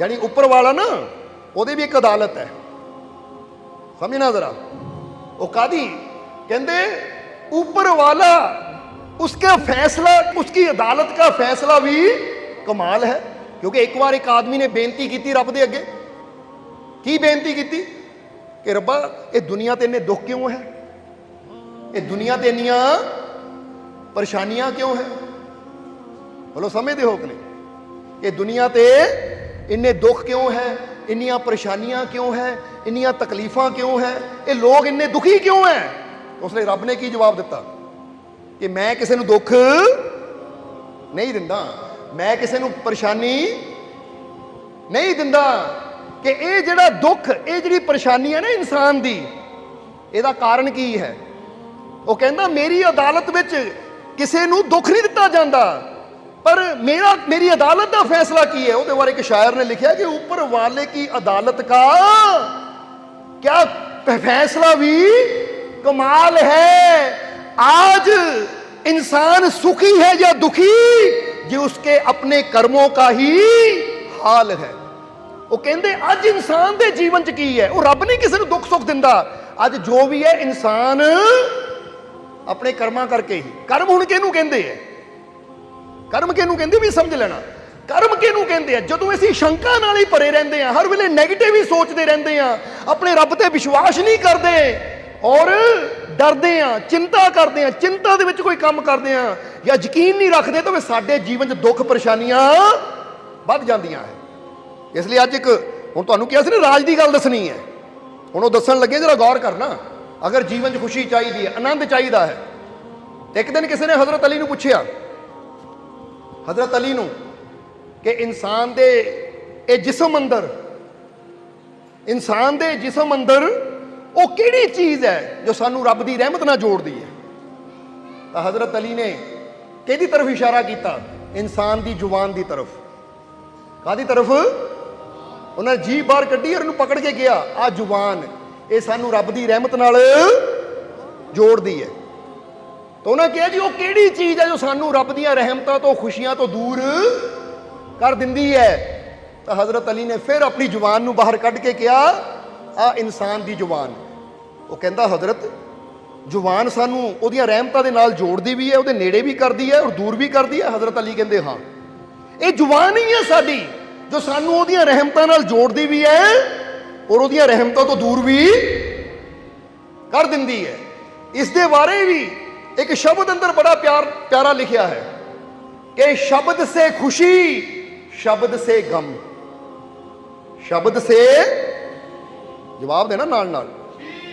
ਯਾਨੀ ਉੱਪਰ ਵਾਲਾ ਨਾ ਉਹਦੀ ਵੀ ਇੱਕ ਅਦਾਲਤ ਹੈ ਸਮਝਣਾ ਜ਼ਰਾ ਉਹ ਕਾਦੀ ਕਹਿੰਦੇ ऊपर वाला उसका फैसला उसकी अदालत का फैसला भी कमाल है ਕਿਉਂਕਿ ਇੱਕ ਵਾਰ ਇੱਕ ਆਦਮੀ ਨੇ ਬੇਨਤੀ ਕੀਤੀ ਰੱਬ ਦੇ ਅੱਗੇ ਕੀ ਬੇਨਤੀ ਕੀਤੀ ਕਿ ਰੱਬਾ ਇਹ ਦੁਨੀਆ ਤੇ ਇੰਨੇ ਦੁੱਖ ਕਿਉਂ ਹੈ ਇਹ ਦੁਨੀਆ ਤੇ ਇੰਨੀਆਂ ਪਰੇਸ਼ਾਨੀਆਂ ਕਿਉਂ ਹੈ ਬੋਲੋ ਸਮਝਦੇ ਹੋ ਕਿ ਨਹੀਂ ਇਹ ਦੁਨੀਆ ਤੇ ਇੰਨੇ ਦੁੱਖ ਕਿਉਂ ਹੈ? ਇੰਨੀਆਂ ਪਰੇਸ਼ਾਨੀਆਂ ਕਿਉਂ ਹੈ? ਇੰਨੀਆਂ ਤਕਲੀਫਾਂ ਕਿਉਂ ਹੈ? ਇਹ ਲੋਕ ਇੰਨੇ ਦੁਖੀ ਕਿਉਂ ਹੈ? ਉਸ ਲਈ ਰੱਬ ਨੇ ਕੀ ਜਵਾਬ ਦਿੱਤਾ? ਕਿ ਮੈਂ ਕਿਸੇ ਨੂੰ ਦੁੱਖ ਨਹੀਂ ਦਿੰਦਾ। ਮੈਂ ਕਿਸੇ ਨੂੰ ਪਰੇਸ਼ਾਨੀ ਨਹੀਂ ਦਿੰਦਾ। ਕਿ ਇਹ ਜਿਹੜਾ ਦੁੱਖ, ਇਹ ਜਿਹੜੀ ਪਰੇਸ਼ਾਨੀ ਹੈ ਨਾ ਇਨਸਾਨ ਦੀ, ਇਹਦਾ ਕਾਰਨ ਕੀ ਹੈ? ਉਹ ਕਹਿੰਦਾ, ਮੇਰੀ ਅਦਾਲਤ ਵਿੱਚ ਕਿਸੇ ਨੂੰ ਦੁੱਖ ਨਹੀਂ ਦਿੱਤਾ ਜਾਂਦਾ। ਪਰ ਮੇਰਾ ਮੇਰੀ ਅਦਾਲਤ ਦਾ ਫੈਸਲਾ ਕੀ ਹੈ ਉਹਦੇ ਬਾਰੇ ਇੱਕ ਸ਼ਾਇਰ ਨੇ ਲਿਖਿਆ ਕਿ ਉੱਪਰ ਵਾਲੇ ਕੀ ਅਦਾਲਤ ਕਾ क्या फैसला भी कमाल है आज इंसान सुखी है या दुखी ये उसके अपने कर्मों का ही ਹਾਲ ਹੈ ਉਹ ਕਹਿੰਦੇ ਅੱਜ ਇਨਸਾਨ ਦੇ ਜੀਵਨ 'ਚ ਕੀ ਹੈ ਉਹ ਰੱਬ ਨਹੀਂ ਕਿਸੇ ਨੂੰ ਦੁੱਖ ਸੁੱਖ ਦਿੰਦਾ ਅੱਜ ਜੋ ਵੀ ਹੈ ਇਨਸਾਨ ਆਪਣੇ ਕਰਮਾਂ ਕਰਕੇ ਹੀ ਕਰਮ ਹੁਣ ਕਿਹਨੂੰ ਕਹਿੰਦੇ ਹੈ ਕਰਮ ਕਿਹਨੂੰ ਕਹਿੰਦੇ ਵੀ ਸਮਝ ਲੈਣਾ। ਕਰਮ ਕਿਹਨੂੰ ਕਹਿੰਦੇ ਆ? ਜਦੋਂ ਅਸੀਂ ਸ਼ੰਕਾ ਨਾਲ ਹੀ ਭਰੇ ਰਹਿੰਦੇ ਆ, ਹਰ ਵੇਲੇ 네ਗੇਟਿਵ ਹੀ ਸੋਚਦੇ ਰਹਿੰਦੇ ਆ, ਆਪਣੇ ਰੱਬ ਤੇ ਵਿਸ਼ਵਾਸ ਨਹੀਂ ਕਰਦੇ ਔਰ ਡਰਦੇ ਆ, ਚਿੰਤਾ ਕਰਦੇ ਆ, ਚਿੰਤਾ ਦੇ ਵਿੱਚ ਕੋਈ ਕੰਮ ਕਰਦੇ ਆ ਜਾਂ ਯਕੀਨ ਨਹੀਂ ਰੱਖਦੇ ਤਾਂ ਸਾਡੇ ਜੀਵਨ 'ਚ ਦੁੱਖ ਪਰੇਸ਼ਾਨੀਆਂ ਵੱਧ ਜਾਂਦੀਆਂ ਹੈ। ਇਸ ਲਈ ਅੱਜ ਇੱਕ ਹੁਣ ਤੁਹਾਨੂੰ ਕਿਹਾ ਸੀ ਨਾ, ਰਾਜ ਦੀ ਗੱਲ ਦੱਸਣੀ ਹੈ। ਹੁਣ ਉਹ ਦੱਸਣ ਲੱਗੇ, ਜਰਾ ਗੌਰ ਕਰਨਾ। ਅਗਰ ਜੀਵਨ 'ਚ ਖੁਸ਼ੀ ਚਾਹੀਦੀ ਹੈ, ਆਨੰਦ ਚਾਹੀਦਾ ਹੈ। ਇੱਕ ਦਿਨ ਕਿਸੇ ਨੇ ਹਜ਼ਰਤ ਅਲੀ ਨੂੰ ਪੁੱਛਿਆ ਹਜ਼ਰਤ ਅਲੀ ਨੂੰ ਕਿ ਇਨਸਾਨ ਦੇ ਇਹ ਜਿਸਮ ਅੰਦਰ, ਇਨਸਾਨ ਦੇ ਜਿਸਮ ਅੰਦਰ ਉਹ ਕਿਹੜੀ ਚੀਜ਼ ਹੈ ਜੋ ਸਾਨੂੰ ਰੱਬ ਦੀ ਰਹਿਮਤ ਨਾਲ ਜੋੜਦੀ ਹੈ? ਤਾਂ ਹਜ਼ਰਤ ਅਲੀ ਨੇ ਕਿਹਦੀ ਤਰਫ ਇਸ਼ਾਰਾ ਕੀਤਾ? ਇਨਸਾਨ ਦੀ ਜ਼ੁਬਾਨ ਦੀ ਤਰਫ। ਕਾਦੀ ਤਰਫ? ਉਹਨਾਂ ਜੀ ਬਾਹਰ ਕੱਢੀ ਔਰ ਉਹਨੂੰ ਪਕੜ ਕੇ ਗਿਆ ਆ ਜ਼ੁਬਾਨ, ਇਹ ਸਾਨੂੰ ਰੱਬ ਦੀ ਰਹਿਮਤ ਨਾਲ ਜੋੜਦੀ ਹੈ। ਤਾਂ ਉਹਨਾਂ ਕਿਹਾ ਜੀ, ਉਹ ਕਿਹੜੀ ਚੀਜ਼ ਹੈ ਜੋ ਸਾਨੂੰ ਰੱਬ ਦੀਆਂ ਰਹਿਮਤਾਂ ਤੋਂ, ਖੁਸ਼ੀਆਂ ਤੋਂ ਦੂਰ ਕਰ ਦਿੰਦੀ ਹੈ? ਤਾਂ ਹਜ਼ਰਤ ਅਲੀ ਨੇ ਫਿਰ ਆਪਣੀ ਜ਼ੁਬਾਨ ਨੂੰ ਬਾਹਰ ਕੱਢ ਕੇ ਕਿਹਾ ਆ ਇਨਸਾਨ ਦੀ ਜ਼ੁਬਾਨ ਉਹ ਕਹਿੰਦਾ, ਹਜ਼ਰਤ, ਜ਼ੁਬਾਨ ਸਾਨੂੰ ਉਹਦੀਆਂ ਰਹਿਮਤਾਂ ਦੇ ਨਾਲ ਜੋੜਦੀ ਵੀ ਹੈ, ਉਹਦੇ ਨੇੜੇ ਵੀ ਕਰਦੀ ਹੈ ਔਰ ਦੂਰ ਵੀ ਕਰਦੀ ਹੈ? ਹਜ਼ਰਤ ਅਲੀ ਕਹਿੰਦੇ, ਹਾਂ। ਇਹ ਜ਼ੁਬਾਨ ਹੀ ਹੈ ਸਾਡੀ, ਜੋ ਸਾਨੂੰ ਉਹਦੀਆਂ ਰਹਿਮਤਾਂ ਨਾਲ ਜੋੜਦੀ ਵੀ ਹੈ ਔਰ ਉਹਦੀਆਂ ਰਹਿਮਤਾਂ ਤੋਂ ਦੂਰ ਵੀ ਕਰ ਦਿੰਦੀ ਹੈ। ਇਸ ਦੇ ਬਾਰੇ ਵੀ ਇੱਕ ਸ਼ਬਦ ਅੰਦਰ ਬੜਾ ਪਿਆਰ, ਪਿਆਰਾ ਲਿਖਿਆ ਹੈ ਕਿ ਸ਼ਬਦ ਸੇ ਖੁਸ਼ੀ, ਸ਼ਬਦ ਸੇ ਗਮ। ਸ਼ਬਦ ਸੇ ਜਵਾਬ ਦੇਣਾ ਨਾਲ ਨਾਲ।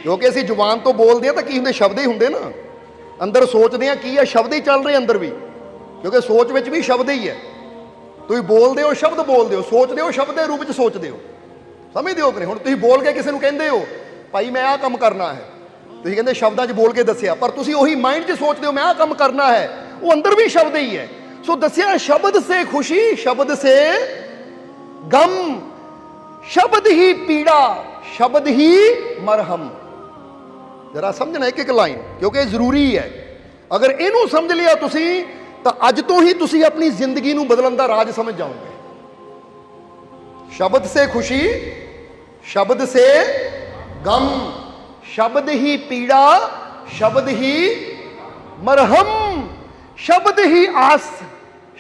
ਕਿਉਂਕਿ ਅਸੀਂ ਜ਼ੁਬਾਨ ਤੋਂ ਬੋਲਦੇ ਆ ਤਾਂ ਕੀ ਹੁੰਦੇ? ਸ਼ਬਦ ਹੀ ਹੁੰਦੇ ਨਾ। ਅੰਦਰ ਸੋਚਦੇ ਆ ਕੀ ਆ, ਸ਼ਬਦ ਹੀ ਚੱਲ ਰਹੇ ਅੰਦਰ ਵੀ। ਕਿਉਂਕਿ ਸੋਚ ਵਿੱਚ ਵੀ ਸ਼ਬਦ ਹੀ ਹੈ। ਤੁਸੀਂ ਬੋਲਦੇ ਹੋ, ਸ਼ਬਦ ਬੋਲਦੇ ਹੋ। ਸੋਚਦੇ ਹੋ, ਸ਼ਬਦ ਦੇ ਰੂਪ ਵਿੱਚ ਸੋਚਦੇ ਹੋ। ਸਮਝਦੇ ਹੋ ਕਿ ਨਹੀਂ? ਹੁਣ ਤੁਸੀਂ ਬੋਲ ਕੇ ਕਿਸੇ ਨੂੰ ਕਹਿੰਦੇ ਹੋ, ਭਾਈ ਮੈਂ ਆਹ ਕੰਮ ਕਰਨਾ ਹੈ। ਤੁਸੀਂ ਕਹਿੰਦੇ ਸ਼ਬਦਾਂ 'ਚ ਬੋਲ ਕੇ ਦੱਸਿਆ, ਪਰ ਤੁਸੀਂ ਉਹੀ ਮਾਈਂਡ 'ਚ ਸੋਚਦੇ ਹੋ, ਮੈਂ ਆਹ ਕੰਮ ਕਰਨਾ ਹੈ। ਉਹ ਅੰਦਰ ਵੀ ਸ਼ਬਦ ਹੀ ਹੈ। ਸੋ ਦੱਸਿਆ, ਸ਼ਬਦ ਸੇ ਖੁਸ਼ੀ, ਸ਼ਬਦ ਸੇ ਗਮ। ਸ਼ਬਦ ਹੀ ਪੀੜਾ, ਸ਼ਬਦ ਹੀ ਮਰਹਮ। ਜਰਾ ਸਮਝਣਾ ਇੱਕ ਇੱਕ ਲਾਈਨ ਕਿਉਂਕਿ ਇਹ ਜ਼ਰੂਰੀ ਹੈ। ਅਗਰ ਇਹਨੂੰ ਸਮਝ ਲਿਆ ਤੁਸੀਂ, ਤਾਂ ਅੱਜ ਤੋਂ ਹੀ ਤੁਸੀਂ ਆਪਣੀ ਜ਼ਿੰਦਗੀ ਨੂੰ ਬਦਲਣ ਦਾ ਰਾਜ ਸਮਝ ਜਾਓਗੇ। ਸ਼ਬਦ ਸੇ ਖੁਸ਼ੀ, ਸ਼ਬਦ ਸੇ ਗਮ। शब्द ही पीड़ा, शब्द ही मरहम, शब्द ही आस,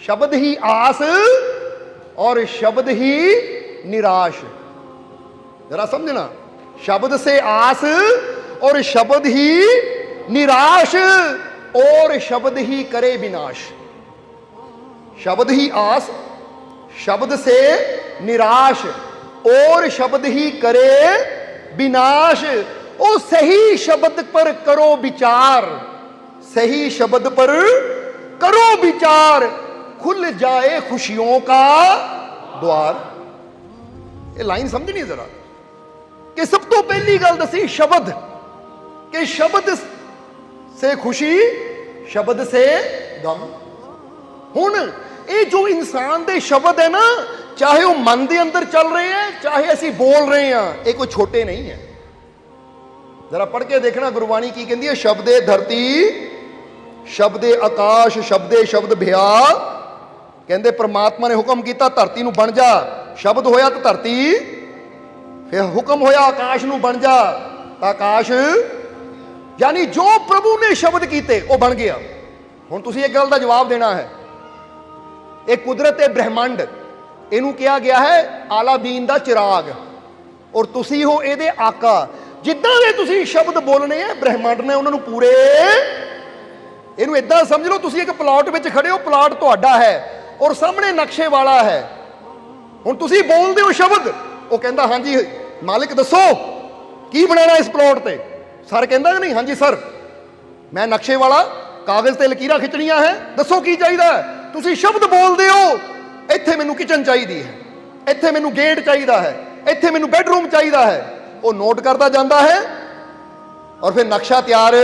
शब्द ही आस और शब्द ही निराश। जरा समझना, शब्द से आस और शब्द ही निराश और शब्द ही करे विनाश। शब्द ही आस, शब्द से निराश और शब्द ही करे विनाश। ओ सही शब्द पर करो विचार सही शब्द पर करो विचार खुल जाए खुशियों का द्वार ਇਹ ਲਾਈਨ ਸਮਝਣੀ ਜ਼ਰਾ ਕਿ ਸਭ ਤੋਂ ਪਹਿਲੀ ਗੱਲ ਦੱਸੀ ਸ਼ਬਦ ਕਿ ਸ਼ਬਦ ਸੇ ਖੁਸ਼ੀ ਸ਼ਬਦ ਸੇ ਗਮ ਹੁਣ ਇਹ ਜੋ ਇਨਸਾਨ ਦੇ ਸ਼ਬਦ ਹੈ ਨਾ ਚਾਹੇ ਉਹ ਮਨ ਦੇ ਅੰਦਰ ਚੱਲ ਰਹੇ ਹੈ ਚਾਹੇ ਅਸੀਂ ਬੋਲ ਰਹੇ ਹਾਂ ਇਹ ਕੋਈ ਛੋਟੇ ਨਹੀਂ ਹੈ ਜ਼ਰਾ ਪੜ੍ਹ ਕੇ ਦੇਖਣਾ ਗੁਰਬਾਣੀ ਕੀ ਕਹਿੰਦੀ ਹੈ? ਸ਼ਬਦੇ ਧਰਤੀ, ਸ਼ਬਦੇ ਆਕਾਸ਼, ਸ਼ਬਦੇ ਸ਼ਬਦ ਭਿਆ। ਕਹਿੰਦੇ ਪ੍ਰਮਾਤਮਾ ਨੇ ਹੁਕਮ ਕੀਤਾ ਧਰਤੀ ਨੂੰ ਬਣ ਜਾ। ਸ਼ਬਦ ਹੋਇਆ ਤਾਂ ਧਰਤੀ, ਫਿਰ ਹੁਕਮ ਹੋਇਆ ਆਕਾਸ਼ ਨੂੰ ਬਣ ਜਾ। ਤਾਂ ਆਕਾਸ਼, ਯਾਨੀ ਜੋ ਪ੍ਰਭੂ ਨੇ ਸ਼ਬਦ ਕੀਤੇ, ਉਹ ਬਣ ਗਿਆ। ਹੁਣ ਤੁਸੀਂ ਇੱਕ ਗੱਲ ਦਾ ਜਵਾਬ ਦੇਣਾ ਹੈ। ਇਹ ਕੁਦਰਤ ਹੈ ਬ੍ਰਹਿਮੰਡ। ਇਹਨੂੰ ਕਿਹਾ ਗਿਆ ਹੈ ਆਲਾ ਆਲਾਦੀਨ ਦਾ ਚਿਰਾਗ। ਔਰ ਤੁਸੀਂ ਹੋ ਇਹਦੇ ਆਕਾ। ਜਿੱਦਾਂ ਦੇ ਤੁਸੀਂ ਸ਼ਬਦ ਬੋਲਣੇ ਆ, ਬ੍ਰਹਿਮੰਡ ਨੇ ਉਹਨਾਂ ਨੂੰ ਪੂਰੇ ਇਹਨੂੰ ਇਦਾਂ ਸਮਝ ਲਓ, ਤੁਸੀਂ ਇੱਕ ਪਲਾਟ ਵਿੱਚ ਖੜੇ ਹੋ, ਪਲਾਟ ਤੁਹਾਡਾ ਹੈ ਔਰ ਸਾਹਮਣੇ ਨਕਸ਼ੇ ਵਾਲਾ ਹੈ। ਹੁਣ ਤੁਸੀਂ ਬੋਲਦੇ ਹੋ ਸ਼ਬਦ, ਉਹ ਕਹਿੰਦਾ, ਹਾਂਜੀ, ਮਾਲਕ ਦੱਸੋ, ਕੀ ਬਣਾਉਣਾ ਇਸ ਪਲਾਟ ਤੇ? ਸਰ ਕਹਿੰਦਾ ਨਹੀਂ, ਹਾਂਜੀ, ਸਰ, ਮੈਂ ਨਕਸ਼ੇ ਵਾਲਾ, ਕਾਗਜ਼ ਤੇ ਲਕੀਰਾਂ ਖਿੱਚਣੀਆਂ ਹੈ, ਦੱਸੋ ਕੀ ਚਾਹੀਦਾ ਹੈ? ਤੁਸੀਂ ਸ਼ਬਦ ਬੋਲਦੇ ਹੋ, ਇੱਥੇ ਮੈਨੂੰ ਕਿਚਨ ਚਾਹੀਦੀ ਹੈ, ਇੱਥੇ ਮੈਨੂੰ ਗੇਟ ਚਾਹੀਦਾ ਹੈ, ਇੱਥੇ ਮੈਨੂੰ ਬੈੱਡਰੂਮ ਚਾਹੀਦਾ ਹੈ। ਉਹ ਨੋਟ ਕਰਦਾ ਜਾਂਦਾ ਹੈ ਔਰ ਫਿਰ ਨਕਸ਼ਾ ਤਿਆਰ।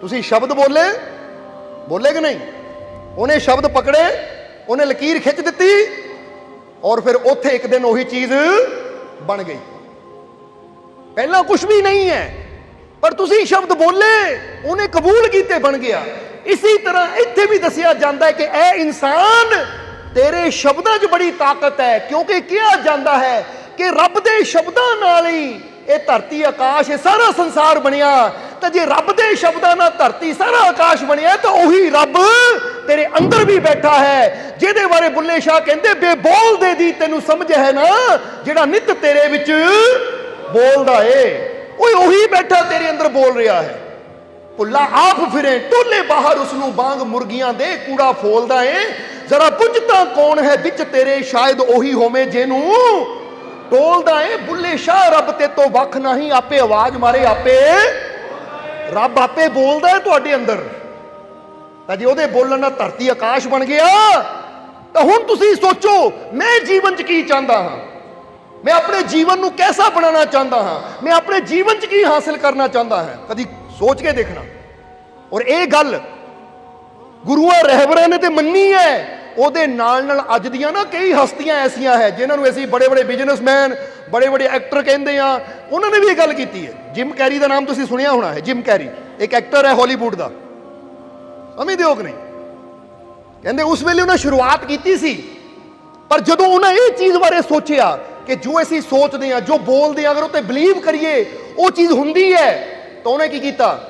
ਤੁਸੀਂ ਸ਼ਬਦ ਬੋਲੇ। ਬੋਲੇ ਕਿ ਨਹੀਂ? ਉਹਨੇ ਸ਼ਬਦ ਪਕੜੇ, ਉਹਨੇ ਲਕੀਰ ਖਿੱਚ ਦਿੱਤੀ ਔਰ ਫਿਰ ਉੱਥੇ ਇੱਕ ਦਿਨ ਉਹੀ ਚੀਜ਼ ਬਣ ਗਈ। ਪਹਿਲਾਂ ਕੁਝ ਵੀ ਨਹੀਂ ਹੈ, ਪਰ ਤੁਸੀਂ ਸ਼ਬਦ ਬੋਲੇ, ਉਹਨੇ ਕਬੂਲ ਕੀਤੇ ਬਣ ਗਿਆ। ਇਸੇ ਤਰ੍ਹਾਂ ਇੱਥੇ ਵੀ ਦੱਸਿਆ ਜਾਂਦਾ ਹੈ ਕਿ ਇਹ ਇਨਸਾਨ ਤੇਰੇ ਸ਼ਬਦਾਂ 'ਚ ਬੜੀ ਤਾਕਤ ਹੈ, ਕਿਉਂਕਿ ਕਿਹਾ ਜਾਂਦਾ ਹੈ ਕਿ ਰੱਬ ਦੇ ਸ਼ਬਦਾਂ ਨਾਲ ਹੀ ਇਹ ਧਰਤੀ ਆਕਾਸ਼, ਇਹ ਸਾਰਾ ਸੰਸਾਰ ਬਣਿਆ। ਤਾਂ ਜੇ ਰੱਬ ਦੇ ਸ਼ਬਦਾਂ ਨਾਲ ਧਰਤੀ, ਸਾਰਾ ਆਕਾਸ਼ ਬਣਿਆ, ਤਾਂ ਉਹੀ ਰੱਬ ਤੇਰੇ ਅੰਦਰ ਵੀ ਬੈਠਾ ਹੈ। ਜਿਹਦੇ ਬਾਰੇ ਬੁੱਲੇ ਸ਼ਾਹ ਕਹਿੰਦੇ, ਬੇਬੋਲ ਦੇ ਦੀ ਤੈਨੂੰ ਸਮਝ ਹੈ ਨਾ, ਜਿਹੜਾ ਨਿਤ ਤੇਰੇ ਵਿੱਚ ਬੋਲਦਾ ਏ। ਓਏ, ਉਹੀ ਬੈਠਾ ਤੇਰੇ ਅੰਦਰ ਬੋਲ ਰਿਹਾ ਹੈ। ਭੁੱਲਾ ਆਪ ਫਿਰੇ, ਟੋਲੇ ਬਾਹਰ ਉਸ ਨੂੰ ਬਾਂਗ ਮੁਰਗੀਆਂ ਦੇ ਕੂੜਾ ਫੋਲਦਾ ਏ। ਜ਼ਰਾ ਪੁੱਛਤਾ ਕੌਣ ਹੈ ਵਿੱਚ ਤੇਰੇ, ਸ਼ਾਇਦ ਉਹੀ ਹੋਵੇ ਜਿਹਨੂੰ ਟੋਲਦਾ ਏ, ਬੁੱਲੇ ਸ਼ਾਹ, ਰੱਬ ਤੇ ਤੋਂ ਵੱਖ ਨਹੀਂ, ਆਪੇ ਆਵਾਜ਼ ਮਾਰੇ, ਆਪੇ ਰੱਬ ਆਪੇ ਬੋਲਦਾ ਹੈ ਤੁਹਾਡੇ ਅੰਦਰ। ਤਾਂ ਜੇ ਉਹਦੇ ਬੋਲਣ ਨਾਲ ਧਰਤੀ ਆਕਾਸ਼ ਬਣ ਗਿਆ, ਤਾਂ ਹੁਣ ਤੁਸੀਂ ਸੋਚੋ, ਮੈਂ ਜੀਵਨ 'ਚ ਕੀ ਚਾਹੁੰਦਾ ਹਾਂ? ਮੈਂ ਆਪਣੇ ਜੀਵਨ ਨੂੰ ਕੈਸਾ ਬਣਾਉਣਾ ਚਾਹੁੰਦਾ ਹਾਂ? ਮੈਂ ਆਪਣੇ ਜੀਵਨ 'ਚ ਕੀ ਹਾਸਲ ਕਰਨਾ ਚਾਹੁੰਦਾ ਹਾਂ? ਕਦੀ ਸੋਚ ਕੇ ਦੇਖਣਾ। ਔਰ ਇਹ ਗੱਲ ਗੁਰੂਆਂ ਰਹਿਬਰਾਂ ਨੇ ਤੇ ਮੰਨੀ ਹੈ। ਉਹਦੇ ਨਾਲ ਨਾਲ ਅੱਜ ਦੀਆਂ ਨਾ ਕਈ ਹਸਤੀਆਂ ਐਸੀਆਂ ਹੈ, ਜਿਨ੍ਹਾਂ ਨੂੰ ਅਸੀਂ ਬੜੇ ਬੜੇ ਬਿਜ਼ਨਸਮੈਨ ਬੜੇ ਬੜੇ ਐਕਟਰ ਕਹਿੰਦੇ ਆ ਉਹਨਾਂ ਨੇ ਵੀ ਇਹ ਗੱਲ ਕੀਤੀ ਹੈ। ਜਿਮ ਕੈਰੀ ਦਾ ਨਾਮ ਤੁਸੀਂ ਸੁਣਿਆ ਹੋਣਾ ਹੈ ਜਿਮ ਕੈਰੀ ਇੱਕ ਐਕਟਰ ਹੈ ਹਾਲੀਵੁੱਡ ਦਾ। ਸਮਝਦੇ ਹੋ ਕਿ ਨਹੀਂ ਕਹਿੰਦੇ ਉਸ ਵੇਲੇ ਉਹਨਾਂ ਸ਼ੁਰੂਆਤ ਕੀਤੀ ਸੀ। ਪਰ ਜਦੋਂ ਉਹਨਾਂ ਇਹ ਚੀਜ਼ ਬਾਰੇ ਸੋਚਿਆ ਕਿ ਜੋ ਅਸੀਂ ਸੋਚਦੇ ਹਾਂ, ਜੋ ਬੋਲਦੇ ਹਾਂ, ਅਗਰ ਉਹ ਤੇ ਬਲੀਵ ਕਰੀਏ, ਉਹ ਚੀਜ਼ ਹੁੰਦੀ ਹੈ, ਤਾਂ ਉਹਨੇ ਕੀ ਕੀਤਾ?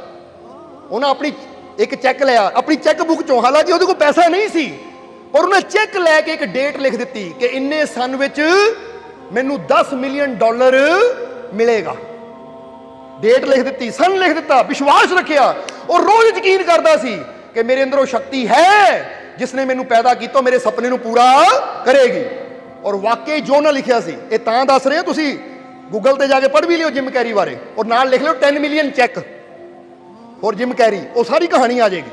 ਉਹਨਾਂ ਆਪਣੀ ਇੱਕ ਚੈੱਕ ਲਿਆ। ਆਪਣੀ ਚੈੱਕ ਬੁੱਕ ਚੋਂ। ਹਾਲਾਂਕਿ ਉਹਦੇ ਕੋਲ ਪੈਸਾ ਨਹੀਂ ਸੀ। ਔਰ ਉਹਨੇ ਚੈੱਕ ਲੈ ਕੇ ਇੱਕ ਡੇਟ ਲਿਖ ਦਿੱਤੀ ਕਿ ਇੰਨੇ ਸਨ ਵਿੱਚ ਮੈਨੂੰ 10 ਮਿਲੀਅਨ ਡਾਲਰ ਮਿਲੇਗਾ। ਡੇਟ ਲਿਖ ਦਿੱਤੀ, ਸਨ ਲਿਖ ਦਿੱਤਾ, ਵਿਸ਼ਵਾਸ ਰੱਖਿਆ ਔਰ ਰੋਜ਼ ਯਕੀਨ ਕਰਦਾ ਸੀ ਕਿ ਮੇਰੇ ਅੰਦਰ ਉਹ ਸ਼ਕਤੀ ਹੈ ਜਿਸ ਨੇ ਮੈਨੂੰ ਪੈਦਾ ਕੀਤਾ, ਉਹ ਮੇਰੇ ਸੁਪਨੇ ਨੂੰ ਪੂਰਾ ਕਰੇਗੀ। ਔਰ ਵਾਕਈ ਜੋ ਨਾ ਲਿਖਿਆ ਸੀ, ਇਹ ਤਾਂ ਦੱਸ ਰਹੇ ਹਾਂ ਤੁਸੀਂ? ਗੂਗਲ ਤੇ ਜਾ ਕੇ ਪੜ੍ਹ ਵੀ ਲਿਓ ਜਿਮ ਕੈਰੀ ਬਾਰੇ ਔਰ ਨਾਲ ਲਿਖ ਲਿਓ 10 ਮਿਲੀਅਨ ਚੈੱਕ ਔਰ ਜਿਮ ਕੈਰੀ ਉਹ ਸਾਰੀ ਕਹਾਣੀ ਆ ਜਾਏਗੀ।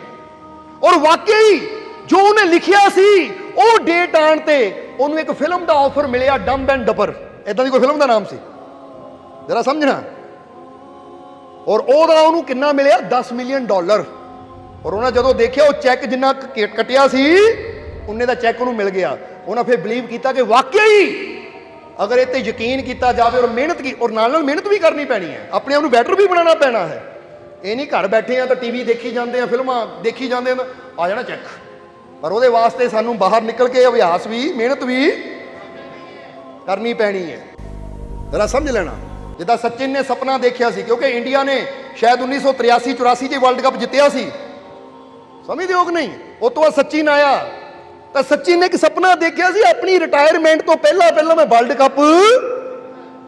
ਔਰ ਵਾਕਈ ਜੋ ਉਹਨੇ ਲਿਖਿਆ ਸੀ, ਉਹ ਡੇਟ ਆਣ ਤੇ ਉਹਨੂੰ ਇੱਕ ਫਿਲਮ ਦਾ ਆਫਰ ਮਿਲਿਆ ਡੰਬ ਐਂਡ ਡਬਰ ਇਦਾਂ ਦੀ ਕੋਈ ਫਿਲਮ ਦਾ ਨਾਮ ਸੀ? ਜਰਾ ਸਮਝਣਾ। ਔਰ ਉਹਦਾ ਉਹਨੂੰ ਕਿੰਨਾ ਮਿਲਿਆ? 10 ਮਿਲੀਅਨ ਡਾਲਰ ਔਰ ਉਹਨਾਂ ਜਦੋਂ ਦੇਖਿਆ, ਉਹ ਚੈੱਕ ਜਿੰਨਾ ਕ- ਕਟਿਆ ਸੀ, ਉਹਨੇ ਦਾ ਚੈੱਕ ਉਹਨੂੰ ਮਿਲ ਗਿਆ। ਉਹਨਾਂ ਫਿਰ ਬਲੀਵ ਕੀਤਾ ਕਿ ਵਾਕਈ ਅਗਰ ਇਹ ਤੇ ਯਕੀਨ ਕੀਤਾ ਜਾਵੇ ਔਰ ਮਿਹਨਤ ਕੀ ਔਰ ਨਾਲ ਨਾਲ ਮਿਹਨਤ ਵੀ ਕਰਨੀ ਪੈਣੀ ਹੈ। ਆਪਣੇ ਆਪ ਨੂੰ ਬੈਟਰ ਵੀ ਬਣਾਉਣਾ ਪੈਣਾ ਹੈ। ਇਹ ਨਹੀਂ ਘਰ ਬੈਠੇ ਆ ਤਾਂ ਟੀਵੀ ਦੇਖੀ ਜਾਂਦੇ ਆ, ਫਿਲਮਾਂ ਦੇਖੀ ਜਾਂਦੇ ਆ ਆ ਜਾਣਾ ਚੈੱਕ ਪਰ ਉਹਦੇ ਵਾਸਤੇ ਸਾਨੂੰ ਬਾਹਰ ਨਿਕਲ ਕੇ ਅਭਿਆਸ ਵੀ, ਮਿਹਨਤ ਵੀ ਕਰਨੀ ਪੈਣੀ ਹੈ। ਜਰਾ ਸਮਝ ਲੈਣਾ। ਜਿੱਦਾਂ ਸਚਿਨ ਨੇ ਸੁਪਨਾ ਦੇਖਿਆ ਸੀ, ਕਿਉਂਕਿ ਇੰਡੀਆ ਨੇ ਸ਼ਾਇਦ 1983 84 'ਚ ਵਰਲਡ ਕੱਪ ਜਿੱਤਿਆ ਸੀ। ਸਮਝਦੇ ਹੋ ਕਿ ਨਹੀਂ? ਉਹ ਤੋਂ ਬਾਅਦ ਸਚਿਨ ਆਇਆ, ਤਾਂ ਸਚਿਨ ਨੇ ਇੱਕ ਸੁਪਨਾ ਦੇਖਿਆ ਸੀ, ਆਪਣੀ ਰਿਟਾਇਰਮੈਂਟ ਤੋਂ ਪਹਿਲਾਂ ਪਹਿਲਾਂ ਮੈਂ ਵਰਲਡ ਕੱਪ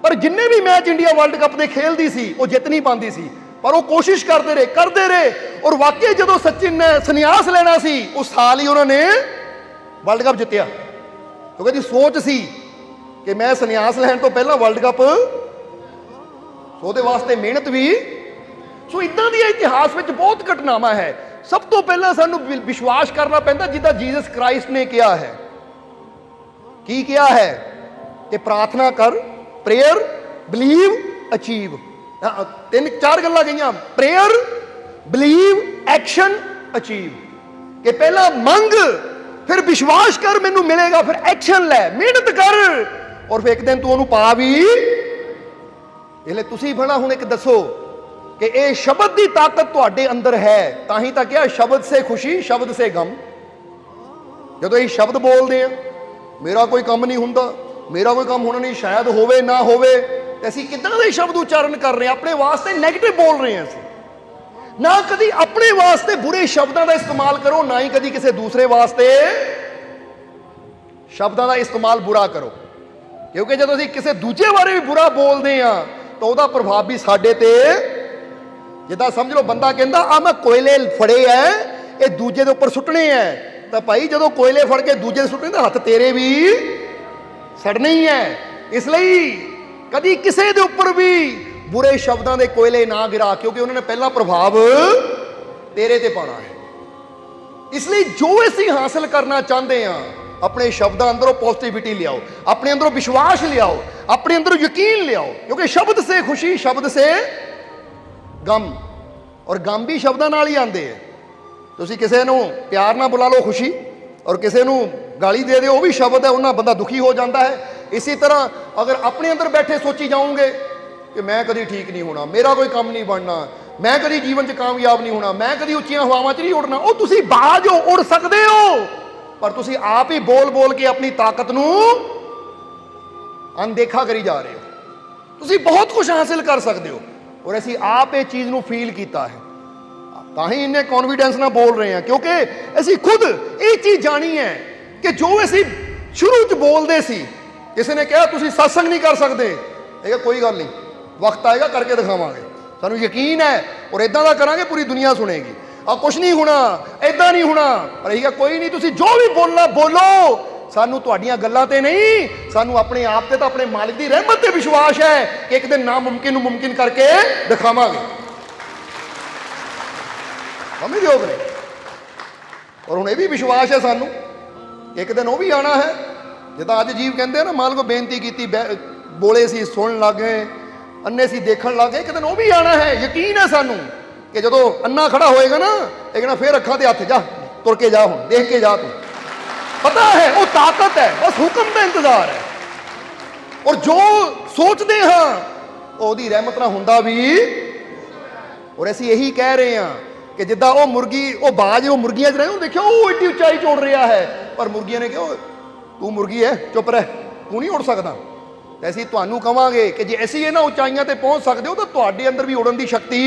ਪਰ ਜਿੰਨੇ ਵੀ ਮੈਚ ਇੰਡੀਆ ਵਰਲਡ ਕੱਪ ਦੇ ਖੇਲਦੀ ਸੀ, ਉਹ ਜਿੱਤ ਨਹੀਂ ਪਾਉਂਦੀ ਸੀ। ਪਰ ਉਹ ਕੋਸ਼ਿਸ਼ ਕਰਦੇ ਰਹੇ ਕਰਦੇ ਰਹੇ। ਔਰ ਵਾਕਈ ਜਦੋਂ ਸਚਿਨ ਨੇ ਸੰਨਿਆਸ ਲੈਣਾ ਸੀ, ਉਸ ਸਾਲ ਹੀ ਉਹਨਾਂ ਨੇ ਵਰਲਡ ਕੱਪ ਜਿੱਤਿਆ। ਕਿਉਂਕਿ ਉਹਦੀ ਸੋਚ ਸੀ ਕਿ ਮੈਂ ਸੰਨਿਆਸ ਲੈਣ ਤੋਂ ਪਹਿਲਾਂ ਵਰਲਡ ਕੱਪ ਉਹਦੇ ਵਾਸਤੇ ਮਿਹਨਤ ਵੀ। ਸੋ ਇਦਾਂ ਦੀਆਂ ਇਤਿਹਾਸ ਵਿੱਚ ਬਹੁਤ ਘਟਨਾਵਾਂ ਹੈ। ਸਭ ਤੋਂ ਪਹਿਲਾਂ ਸਾਨੂੰ ਵਿ- ਵਿਸ਼ਵਾਸ ਕਰਨਾ ਪੈਂਦਾ ਜਿੱਦਾਂ ਜੀਸਸ ਕ੍ਰਾਈਸਟ ਨੇ ਕਿਹਾ ਹੈ। ਕੀ ਕਿਹਾ ਹੈ? ਕਿ ਪ੍ਰਾਰਥਨਾ ਕਰ ਪ੍ਰੇਅਰ ਬਲੀਵ ਅਚੀਵ ਤਿੰਨ ਚਾਰ ਗੱਲਾਂ ਗਈਆਂ। ਪ੍ਰੇਅਰ ਬਲੀਵ ਐਕਸ਼ਨ ਅਚੀਵ ਕਿ ਪਹਿਲਾਂ ਮੰਗ, ਫਿਰ ਵਿਸ਼ਵਾਸ ਕਰ, ਮੈਨੂੰ ਮਿਲੇਗਾ, ਫਿਰ ਐਕਸ਼ਨ ਲੈ, ਮਿਹਨਤ ਕਰ। ਔਰ ਫਿਰ ਇੱਕ ਦਿਨ ਤੂੰ ਉਹਨੂੰ ਪਾ ਵੀ। ਇਹਲੇ ਤੁਸੀਂ ਬਣਾ ਹੁਣ ਇੱਕ ਦੱਸੋ ਕਿ ਇਹ ਸ਼ਬਦ ਦੀ ਤਾਕਤ ਤੁਹਾਡੇ ਅੰਦਰ ਹੈ। ਤਾਂ ਹੀ ਤਾਂ ਕਿਹਾ, ਸ਼ਬਦ ਸੇ ਖੁਸ਼ੀ, ਸ਼ਬਦ ਸੇ ਗਮ। ਜਦੋਂ ਇਹ ਸ਼ਬਦ ਬੋਲਦੇ ਆ ਮੇਰਾ ਕੋਈ ਕੰਮ ਨਹੀਂ ਹੁੰਦਾ, ਮੇਰਾ ਕੋਈ ਕੰਮ ਹੋਣਾ ਨਹੀਂ, ਸ਼ਾਇਦ ਹੋਵੇ, ਨਾ ਹੋਵੇ ਅਸੀਂ ਕਿੱਦਾਂ ਦੇ ਸ਼ਬਦ ਉਚਾਰਨ ਕਰ ਰਹੇ ਹਾਂ? ਆਪਣੇ ਵਾਸਤੇ 네ਗੇਟਿਵ ਬੋਲ ਰਹੇ ਹਾਂ ਅਸੀਂ। ਨਾ ਕਦੀ ਆਪਣੇ ਵਾਸਤੇ ਬੁਰੇ ਸ਼ਬਦਾਂ ਦਾ ਇਸਤੇਮਾਲ ਕਰੋ, ਨਾ ਹੀ ਕਦੀ ਕਿਸੇ ਦੂਸਰੇ ਵਾਸਤੇ ਸ਼ਬਦਾਂ ਦਾ ਇਸਤੇਮਾਲ ਬੁਰਾ ਕਰੋ। ਕਿਉਂਕਿ ਜਦੋਂ ਅਸੀਂ ਕਿਸੇ ਦੂਜੇ ਬਾਰੇ ਵੀ ਬੁਰਾ ਬੋਲਦੇ ਆ ਤਾਂ ਉਹਦਾ ਪ੍ਰਭਾਵ ਵੀ ਸਾਡੇ ਤੇ, ਜਿੱਦਾਂ ਸਮਝ ਲਓ ਬੰਦਾ ਕਹਿੰਦਾ ਆ ਮੈਂ ਕੋਇਲੇ ਫੜੇ ਐ, ਇਹ ਦੂਜੇ ਦੇ ਉੱਪਰ ਸੁੱਟਣੇ ਐ। ਤਾਂ ਭਾਈ ਜਦੋਂ ਕੋਇਲੇ ਫੜ ਕੇ ਦੂਜੇ ਦੇ ਸੁੱਟਣੇ, ਤਾਂ ਹੱਥ ਤੇਰੇ ਵੀ ਸੜਨੇ ਹੀ ਐ। ਇਸ ਲਈ ਕਦੀ ਕਿਸੇ ਦੇ ਉੱਪਰ ਵੀ ਬੁਰੇ ਸ਼ਬਦਾਂ ਦੇ ਕੋਇਲੇ ਨਾ ਗਿਰਾ, ਕਿਉਂਕਿ ਉਹਨਾਂ ਨੇ ਪਹਿਲਾ ਪ੍ਰਭਾਵ ਤੇਰੇ ਤੇ ਪਾਉਣਾ ਹੈ। ਇਸ ਲਈ ਜੋ ਅਸੀਂ ਹਾਸਲ ਕਰਨਾ ਚਾਹੁੰਦੇ ਆ ਆਪਣੇ ਸ਼ਬਦਾਂ ਅੰਦਰੋਂ ਪੋਜ਼ਿਟਿਵਿਟੀ ਲਿਆਓ, ਆਪਣੇ ਅੰਦਰੋਂ ਵਿਸ਼ਵਾਸ ਲਿਆਓ, ਆਪਣੇ ਅੰਦਰੋਂ ਯਕੀਨ ਲਿਆਓ, ਕਿਉਂਕਿ ਸ਼ਬਦ ਸੇ ਖੁਸ਼ੀ, ਸ਼ਬਦ ਸੇ ਗਮ, ਔਰ ਗਮ ਵੀ ਸ਼ਬਦਾਂ ਨਾਲ ਹੀ ਆਉਂਦੇ ਆ ਤੁਸੀਂ ਕਿਸੇ ਨੂੰ ਪਿਆਰ ਨਾਲ ਬੁਲਾ ਲਓ ਖੁਸ਼ੀ, ਔਰ ਕਿਸੇ ਨੂੰ ਗਾਲੀ ਦੇ ਦਿਓ, ਉਹ ਵੀ ਸ਼ਬਦ ਹੈ, ਉਹਨਾਂ ਬੰਦਾ ਦੁਖੀ ਹੋ ਜਾਂਦਾ ਹੈ। ਇਸੇ ਤਰ੍ਹਾਂ ਅਗਰ ਆਪਣੇ ਅੰਦਰ ਬੈਠੇ ਸੋਚੀ ਜਾਓਗੇ ਕਿ ਮੈਂ ਕਦੀ ਠੀਕ ਨਹੀਂ ਹੋਣਾ, ਮੇਰਾ ਕੋਈ ਕੰਮ ਨਹੀਂ ਬਣਨਾ, ਮੈਂ ਕਦੀ ਜੀਵਨ 'ਚ ਕਾਮਯਾਬ ਨਹੀਂ ਹੋਣਾ, ਮੈਂ ਕਦੀ ਉੱਚੀਆਂ ਹਵਾਵਾਂ 'ਚ ਨਹੀਂ ਉੱਡਣਾ, ਉਹ ਤੁਸੀਂ ਬਾਜ ਹੋ, ਉੱਡ ਸਕਦੇ ਹੋ। ਪਰ ਤੁਸੀਂ ਆਪ ਹੀ ਬੋਲ ਬੋਲ ਕੇ ਆਪਣੀ ਤਾਕਤ ਨੂੰ ਅਣਦੇਖਾ ਕਰੀ ਜਾ ਰਹੇ ਹੋ। ਤੁਸੀਂ ਬਹੁਤ ਕੁਝ ਹਾਸਿਲ ਕਰ ਸਕਦੇ ਹੋ, ਔਰ ਅਸੀਂ ਆਪ ਇਹ ਚੀਜ਼ ਨੂੰ ਫੀਲ ਕੀਤਾ ਹੈ। ਤਾਂ ਹੀ ਇੰਨੇ ਕੌਨਫੀਡੈਂਸ ਨਾਲ ਬੋਲ ਰਹੇ ਹਾਂ, ਕਿਉਂਕਿ ਅਸੀਂ ਖੁਦ ਇਹ ਚੀਜ਼ ਜਾਣੀ ਹੈ ਕਿ ਜੋ ਅਸੀਂ ਸ਼ੁਰੂ 'ਚ ਬੋਲਦੇ ਸੀ ਕਿਸੇ ਨੇ ਕਿਹਾ, ਤੁਸੀਂ satsang ਨਹੀਂ ਕਰ ਸਕਦੇ। ਇਹ ਕਿਹਾ, ਕੋਈ ਗੱਲ ਨਹੀਂ, ਵਕਤ ਆਏਗਾ, ਕਰਕੇ ਦਿਖਾਵਾਂਗੇ। ਸਾਨੂੰ ਯਕੀਨ ਹੈ, ਔਰ ਇਦਾਂ ਦਾ ਕਰਾਂਗੇ, ਪੂਰੀ ਦੁਨੀਆ ਸੁਣੇਗੀ। ਆ ਕੁਛ ਨਹੀਂ ਹੋਣਾ ਇਦਾਂ ਨਹੀਂ ਹੋਣਾ। ਪਰ ਇਹ ਕਿਹਾ, ਕੋਈ ਨਹੀਂ, ਤੁਸੀਂ ਜੋ ਵੀ ਬੋਲਣਾ, ਬੋਲੋ। ਸਾਨੂੰ ਤੁਹਾਡੀਆਂ ਗੱਲਾਂ ਤੇ ਨਹੀਂ, ਸਾਨੂੰ ਆਪਣੇ ਆਪ ਤੇ ਤਾਂ ਆਪਣੇ ਮਾਲਕ ਦੀ ਰਹਿਮਤ ਤੇ ਵਿਸ਼ਵਾਸ ਹੈ ਕਿ ਇੱਕ ਦਿਨ ਨਾਮੁਮਕਿਨ ਨੂੰ ਮੁਮਕਿਨ ਕਰਕੇ ਦਿਖਾਵਾਂਗੇ। ਸਮਝਦੇ ਹੋ ਵੀਰੇ ਔਰ ਹੁਣ ਇਹ ਵੀ ਵਿਸ਼ਵਾਸ ਹੈ ਸਾਨੂੰ ਇੱਕ ਦਿਨ ਉਹ ਵੀ ਆਣਾ ਹੈ ਜਿੱਦਾਂ ਅੱਜ ਜੀਵ ਕਹਿੰਦੇ ਆ ਨਾ, ਮਾਲਕ ਕੋ ਬੇਨਤੀ ਕੀਤੀ ਬੋਲੇ ਸੀ, ਸੁਣਨ ਲੱਗੇ ਅੰਨੇ ਸੀ, ਦੇਖਣ ਲੱਗੇ ਇੱਕ ਦਿਨ ਉਹ ਵੀ ਆਣਾ ਹੈ, ਯਕੀਨ ਹੈ ਸਾਨੂੰ ਕਿ ਜਦੋਂ ਅੰਨਾ ਖੜਾ ਹੋਏਗਾ ਨਾ ਇਹ ਕਹਿੰਦਾ ਫੇਰ ਅੱਖਾਂ ਤੇ ਹੱਥ ਜਾ, ਤੁਰ ਕੇ ਜਾ ਹੁਣ, ਦੇਖ ਕੇ ਜਾ ਤੂੰ। ਪਤਾ ਹੈ, ਉਹ ਤਾਕਤ ਹੈ, ਬਸ ਹੁਕਮ ਦਾ ਇੰਤਜ਼ਾਰ ਹੈ। ਔਰ ਜੋ ਸੋਚਦੇ ਹਾਂ ਉਹਦੀ ਰਹਿਮਤ ਨਾਲ ਹੁੰਦਾ ਵੀ, ਔਰ ਅਸੀਂ ਇਹੀ ਕਹਿ ਰਹੇ ਹਾਂ ਕਿ ਜਿੱਦਾਂ ਉਹ ਮੁਰਗੀ, ਉਹ ਬਾਜ, ਉਹ ਮੁਰਗੀਆਂ 'ਚ ਰਹੇ ਉਹ ਦੇਖਿਓ, ਉਹ ਏਡੀ ਉਚਾਈ ਚੋੜ ਰਿਹਾ ਹੈ, ਪਰ ਮੁਰਗੀਆਂ ਨੇ ਕਿਹਾ ਤੂੰ ਮੁਰਗੀ ਹੈ ਚੁੱਪ ਰਹਿ, ਤੂੰ ਨਹੀਂ ਉੜ ਸਕਦਾ। ਤੇ ਅਸੀਂ ਤੁਹਾਨੂੰ ਕਵਾਂਗੇ ਕਿ ਜੇ ਅਸੀਂ ਇਹਨਾਂ ਉਚਾਈਆਂ ਤੇ ਪਹੁੰਚ ਸਕਦੇ ਹੋ, ਤਾਂ ਤੁਹਾਡੇ ਅੰਦਰ ਵੀ ਉੜਨ ਦੀ ਸ਼ਕਤੀ।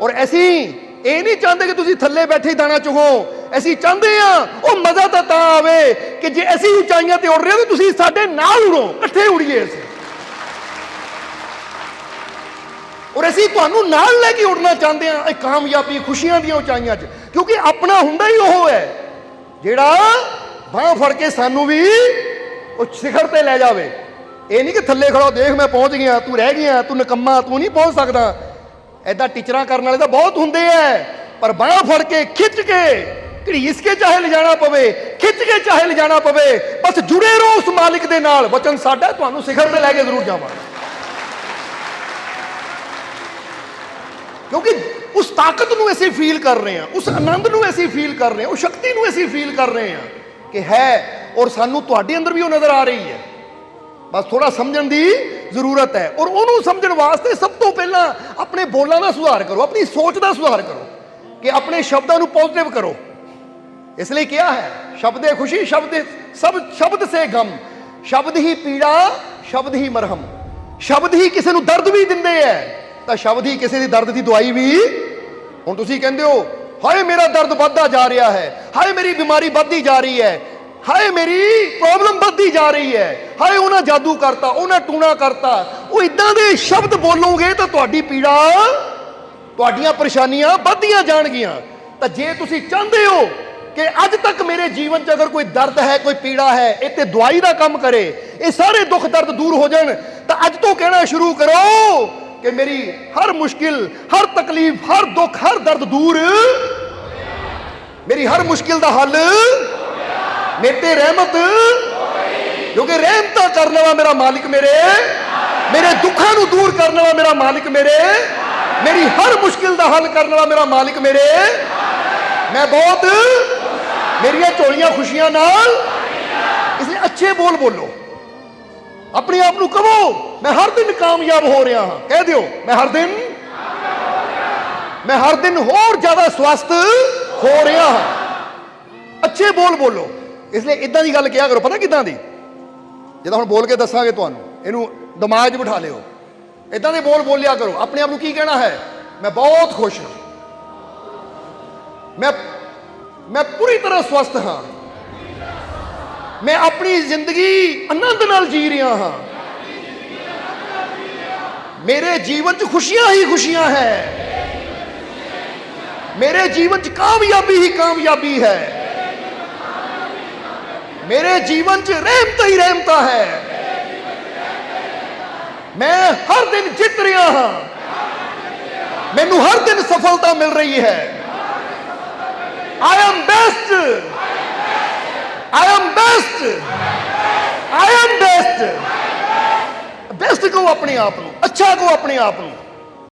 ਔਰ ਅਸੀਂ ਇਹ ਨਹੀਂ ਚਾਹੁੰਦੇ ਕਿ ਤੁਸੀਂ ਥੱਲੇ ਬੈਠੇ ਹੀ ਦਾਣਾ ਚੁਗੋ। ਅਸੀਂ ਚਾਹੁੰਦੇ ਆ ਉਹ ਮਜ਼ਾ ਤਾਂ ਤਾਂ ਆਵੇ ਕਿ ਜੇ ਅਸੀਂ ਉਚਾਈਆਂ ਤੇ ਉੜ ਰਹੇ ਹਾਂ, ਤਾਂ ਤੁਸੀਂ ਸਾਡੇ ਨਾਲ ਉੜੋ, ਇਕੱਠੇ ਉੜੀਏ ਅਸੀਂ। ਔਰ ਅਸੀਂ ਤੁਹਾਨੂੰ ਨਾਲ ਲੈ ਕੇ ਉੜਨਾ ਚਾਹੁੰਦੇ ਹਾਂ, ਇਹ ਕਾਮਯਾਬੀ ਖੁਸ਼ੀਆਂ ਦੀਆਂ ਉਚਾਈਆਂ 'ਚ, ਕਿਉਂਕਿ ਆਪਣਾ ਹੁੰਦਾ ਹੀ ਉਹ ਹੈ, ਜਿਹੜਾ ਬਾਹ ਫੜ ਕੇ ਸਾਨੂੰ ਵੀ ਉਹ ਸਿਖਰ ਤੇ ਲੈ ਜਾਵੇ। ਇਹ ਨਹੀਂ ਕਿ ਥੱਲੇ ਖੜੋ, ਦੇਖ ਮੈਂ ਪਹੁੰਚ ਗਿਆ, ਤੂੰ ਰਹਿ ਗਿਆ, ਤੂੰ ਨਕੰਮਾ, ਤੂੰ ਨਹੀਂ ਪਹੁੰਚ ਸਕਦਾ। ਐਦਾਂ ਟੀਚਰਾਂ ਕਰਨ ਵਾਲੇ ਤਾਂ ਬਹੁਤ ਹੁੰਦੇ ਐ, ਪਰ ਬਾਹ ਫੜ ਕੇ, ਖਿੱਚ ਕੇ ਘੜੀਸ ਕੇ ਚਾਹੇ ਲਿਜਾਣਾ ਪਵੇ, ਖਿੱਚ ਕੇ ਚਾਹੇ ਲਿਜਾਣਾ ਪਵੇ, ਬਸ ਜੁੜੇ ਰਹੋ ਉਸ ਮਾਲਿਕ ਦੇ ਨਾਲ। ਵਚਨ ਸਾਡਾ, ਤੁਹਾਨੂੰ ਸਿਖਰ ਤੇ ਲੈ ਕੇ ਜ਼ਰੂਰ ਜਾਵਾਂਗੇ ਕਿਉਂਕਿ ਉਸ ਤਾਕਤ ਨੂੰ ਅਸੀਂ ਫੀਲ ਕਰ ਰਹੇ ਹਾਂ, ਉਸ ਆਨੰਦ ਨੂੰ ਅਸੀਂ ਫੀਲ ਕਰ ਰਹੇ ਹਾਂ, ਉਸ ਸ਼ਕਤੀ ਨੂੰ ਅਸੀਂ ਫੀਲ ਕਰ ਰਹੇ ਹਾਂ। ਕਿ ਹੈ ਔਰ ਸਾਨੂੰ ਤੁਹਾਡੇ ਅੰਦਰ ਵੀ ਉਹ ਨਜ਼ਰ ਆ ਰਹੀ ਹੈ। ਬਸ ਥੋੜਾ ਸਮਝਣ ਦੀ ਜ਼ਰੂਰਤ ਹੈ ਔਰ ਉਹਨੂੰ ਸਮਝਣ ਵਾਸਤੇ ਸਭ ਤੋਂ ਪਹਿਲਾਂ ਆਪਣੇ ਬੋਲਾਂ ਦਾ ਸੁਧਾਰ ਕਰੋ, ਆਪਣੀ ਸੋਚ ਦਾ ਸੁਧਾਰ ਕਰੋ ਕਿ ਆਪਣੇ ਸ਼ਬਦਾਂ ਨੂੰ ਪੋਜ਼ਿਟਿਵ ਕਰੋ। ਇਸ ਲਈ ਕਿਹਾ ਹੈ, ਸ਼ਬਦੇ ਖੁਸ਼ੀ, ਸ਼ਬਦ ਸਭ, ਸ਼ਬਦ ਸੇ ਗਮ, ਸ਼ਬਦ ਹੀ ਪੀੜਾ, ਸ਼ਬਦ ਹੀ ਮਰਹਮ। ਸ਼ਬਦ ਹੀ ਕਿਸੇ ਨੂੰ ਦਰਦ ਵੀ ਦਿੰਦੇ ਐ ਤਾਂ ਸ਼ਬਦ ਹੀ ਕਿਸੇ ਦੀ ਦਰਦ ਦੀ ਦਵਾਈ ਵੀ। ਹੁਣ ਤੁਸੀਂ ਕਹਿੰਦੇ ਹੋ ਹਾਏ ਮੇਰਾ ਦਰਦ ਵੱਧਦਾ ਜਾ ਰਿਹਾ ਹੈ, ਹਾਏ ਮੇਰੀ ਬਿਮਾਰੀ ਵੱਧਦੀ ਜਾ ਰਹੀ ਹੈ, ਹਾਏ ਮੇਰੀ ਪ੍ਰੋਬਲਮ ਵੱਧਦੀ ਜਾ ਰਹੀ ਹੈ, ਹਾਏ ਉਹਨਾਂ ਜਾਦੂ ਕਰਤਾ, ਉਹਨਾਂ ਟੂਣਾ ਕਰਤਾ, ਉਹ ਇਦਾਂ ਦੇ ਸ਼ਬਦ ਬੋਲੋਗੇ ਤਾਂ ਤੁਹਾਡੀ ਪੀੜਾ, ਤੁਹਾਡੀਆਂ ਪਰੇਸ਼ਾਨੀਆਂ ਵੱਧਦੀਆਂ ਜਾਣਗੀਆਂ। ਤਾਂ ਜੇ ਤੁਸੀਂ ਚਾਹੁੰਦੇ ਹੋ ਕਿ ਅੱਜ ਤੱਕ ਮੇਰੇ ਜੀਵਨ 'ਚ ਅਗਰ ਕੋਈ ਦਰਦ ਹੈ, ਕੋਈ ਪੀੜਾ ਹੈ ਇਹ ਤੇ ਦਵਾਈ ਦਾ ਕੰਮ ਕਰੇ, ਇਹ ਸਾਰੇ ਦੁੱਖ ਦਰਦ ਦੂਰ ਹੋ ਜਾਣ, ਤਾਂ ਅੱਜ ਤੋਂ ਕਹਿਣਾ ਸ਼ੁਰੂ ਕਰੋ ਕਿ ਮੇਰੀ ਹਰ ਮੁਸ਼ਕਿਲ, ਹਰ ਤਕਲੀਫ, ਹਰ ਦੁੱਖ, ਹਰ ਦਰਦ ਦੂਰ ਮੇਰੀ ਹਰ ਮੁਸ਼ਕਿਲ ਦਾ ਹੱਲ ਮੇਰੇ ਤੇ ਰਹਿਮਤ, ਕਿਉਂਕਿ ਰਹਿਮਤਾਂ ਕਰਨ ਵਾਲਾ ਮੇਰਾ ਮਾਲਿਕ ਮੇਰੇ ਮੇਰੇ ਦੁੱਖਾਂ ਨੂੰ ਦੂਰ ਕਰਨ ਵਾਲਾ ਮੇਰਾ ਮਾਲਿਕ ਮੇਰੇ, ਮੇਰੀ ਹਰ ਮੁਸ਼ਕਿਲ ਦਾ ਹੱਲ ਕਰਨ ਵਾਲਾ ਮੇਰਾ ਮਾਲਿਕ ਮੇਰੇ। ਮੈਂ ਬਹੁਤ ਮੇਰੀਆਂ ਝੋਲੀਆਂ ਖੁਸ਼ੀਆਂ ਨਾਲ ਇਸ ਲਈ ਅੱਛੇ ਬੋਲ ਬੋਲੋ। ਆਪਣੇ ਆਪ ਨੂੰ ਕਹੋ, ਮੈਂ ਹਰ ਦਿਨ ਕਾਮਯਾਬ ਹੋ ਰਿਹਾ ਹਾਂ। ਕਹਿ ਦਿਓ, ਮੈਂ ਹਰ ਦਿਨ, ਮੈਂ ਹਰ ਦਿਨ ਹੋਰ ਜ਼ਿਆਦਾ ਸਵਸਥ ਹੋ ਰਿਹਾ ਹਾਂ। ਅੱਛੇ ਬੋਲ ਬੋਲੋ। ਇਸ ਲਈ ਇਦਾਂ ਦੀ ਗੱਲ ਕਿਹਾ ਕਰੋ, ਪਤਾ ਕਿਦਾਂ ਦੀ? ਜਦੋਂ ਹੁਣ ਬੋਲ ਕੇ ਦੱਸਾਂਗੇ ਤੁਹਾਨੂੰ, ਇਹਨੂੰ ਦਿਮਾਗ 'ਚ ਬਿਠਾ ਲਿਓ। ਇਦਾਂ ਦੇ ਬੋਲ ਬੋਲਿਆ ਕਰੋ। ਆਪਣੇ ਆਪ ਨੂੰ ਕੀ ਕਹਿਣਾ ਹੈ? ਮੈਂ ਬਹੁਤ ਖੁਸ਼ ਹਾਂ। ਮੈਂ ਮੈਂ ਪੂਰੀ ਤਰ੍ਹਾਂ ਸਵਸਥ ਹਾਂ। ਮੈਂ ਆਪਣੀ ਜ਼ਿੰਦਗੀ ਆਨੰਦ ਨਾਲ ਜੀ ਰਿਹਾ ਹਾਂ। ਮੇਰੇ ਜੀਵਨ 'ਚ ਖੁਸ਼ੀਆਂ ਹੀ ਖੁਸ਼ੀਆਂ ਹੈ। ਮੇਰੇ ਜੀਵਨ 'ਚ ਕਾਮਯਾਬੀ ਹੀ ਕਾਮਯਾਬੀ ਹੈ। ਮੇਰੇ ਜੀਵਨ 'ਚ ਰਹਿਮਤ ਹੀ ਰਹਿਮਤਾ ਹੈ। ਮੈਂ ਹਰ ਦਿਨ ਜਿੱਤ ਰਿਹਾ ਹਾਂ। ਮੈਨੂੰ ਹਰ ਦਿਨ ਸਫਲਤਾ ਮਿਲ ਰਹੀ ਹੈ। I am best I am best I am best best ਕਹੋ ਆਪਣੇ ਆਪ ਨੂੰ। ਅੱਛਾ ਕਹੋ ਆਪਣੇ ਆਪ ਨੂੰ।